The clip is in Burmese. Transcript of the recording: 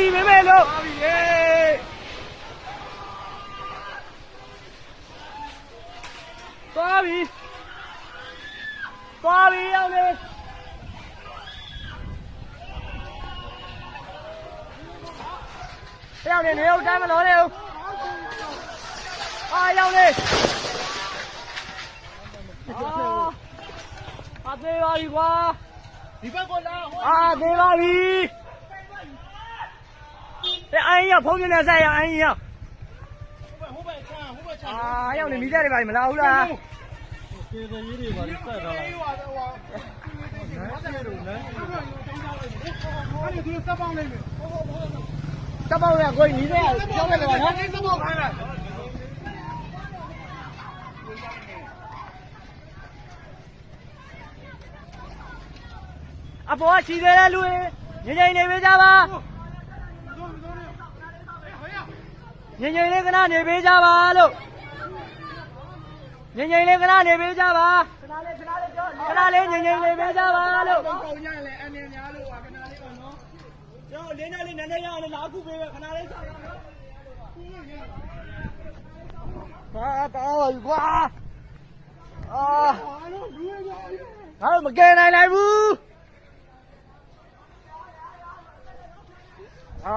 ပြီမမေလို့သွားပြီရေသွားပြီသွားပြီရောက်လေရောက်နေနေဦးတိုင်းမလို့နေဦးအာရောက်နေအာသေးပါပြီကွာဒီဘက်ကိုလာဟောအာသေးပါပြီ တဲ့အိုင်းရဖုန်းနေဆိုင်ရအိုင်းရဟိုဘက်ချမ်းဟိုဘက်ချမ်းအာရောက်နေမိတဲ့တွေပါမလာဘူးလားကျေစရေးတွေပါစက်တော့လားဟိုဟာဟိုဟာအဲ့ဒါသူစပောင်းနေမယ်။တပောက်ရကိုကြီးနေတဲ့ကျောင်းလိုက်ပါနော်စပောင်းခိုင်းလိုက်။အပေါ်ကချီသေးတဲ့လူတွေငိမ့်ငိမ့်နေပေးကြပါ။ ငိမ့်ငိမ့်လေးကနာနေပေးကြပါလို့ငိမ့်ငိမ့်လေးကနာနေပေးကြပါခဏလေးခဏလေးငိမ့်ငိမ့်နေပေးကြပါလို့ကောင်းညလည်းအနေများလို့ပါခဏလေးပါနော်ကျောင်းလေးနဲ့လေးနည်းနည်းရအောင်လာခုပေးပဲခဏလေးဆောက်ရအောင်ဟာတာပါကွာအာဟာလို့လူရရငါတို့မကယ်နိုင်လိုက်ဘူးအာ